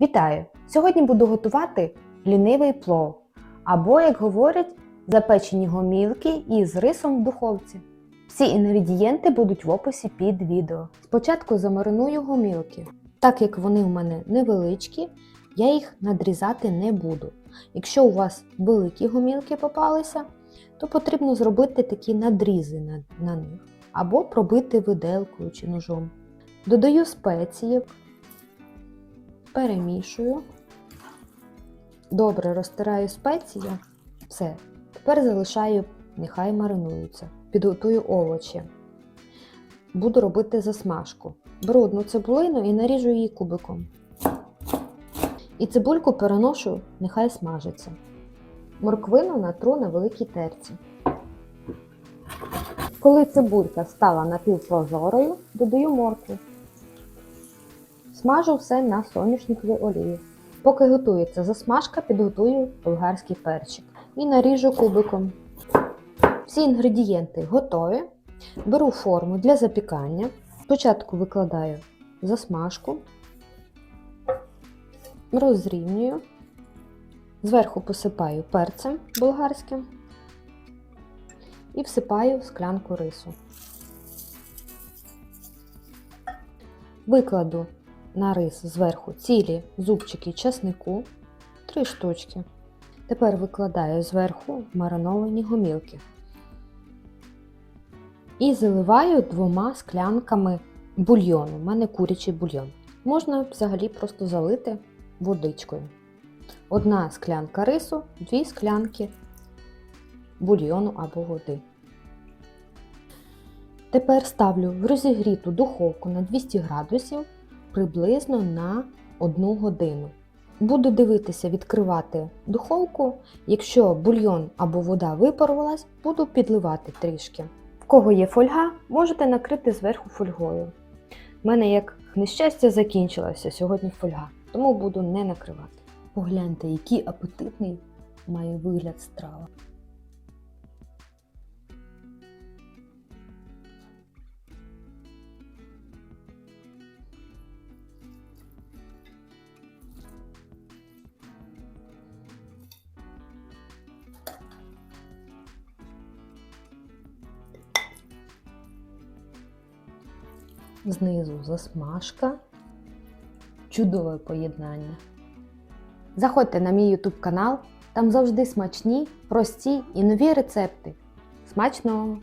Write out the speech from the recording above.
Вітаю! Сьогодні буду готувати лінивий плов, або, як говорять, запечені гомілки із рисом в духовці. Всі інгредієнти будуть в описі під відео. Спочатку замариную гомілки. Так як вони в мене невеличкі, я їх надрізати не буду. Якщо у вас великі гомілки попалися, то потрібно зробити такі надрізи на, на них або пробити виделкою чи ножом. Додаю спеції, перемішую, добре розтираю спеції. Все. Тепер залишаю, нехай маринуються. Підготую овочі. Буду робити засмажку. Беру одну цибулину і наріжу її кубиком. І цибульку переношу, нехай смажиться. Морквину натру на великій терці. Коли цибулька стала напівпрозорою, додаю моркву. Смажу все на соняшниковій олії. Поки готується засмажка, підготую болгарський перчик і наріжу кубиком. Всі інгредієнти готові. Беру форму для запікання. Спочатку викладаю засмажку, розрівнюю, зверху посипаю перцем болгарським і всипаю в склянку рису. Викладу на рис зверху цілі зубчики часнику, 3 штучки. Тепер викладаю зверху мариновані гомілки. І заливаю двома склянками бульйону. У мене курячий бульйон. Можна взагалі просто залити водичкою. Одна склянка рису, дві склянки бульйону або води. Тепер ставлю в розігріту духовку на 200 градусів приблизно на 1 годину. Буду дивитися, відкривати духовку. Якщо бульйон або вода випарувалась, буду підливати трішки. В кого є фольга, можете накрити зверху фольгою. У мене, як нещастя, закінчилася сьогодні фольга, тому буду не накривати. Погляньте, який апетитний має вигляд страва. Знизу засмажка. Чудове поєднання. Заходьте на мій YouTube канал, там завжди смачні, прості і нові рецепти. Смачного!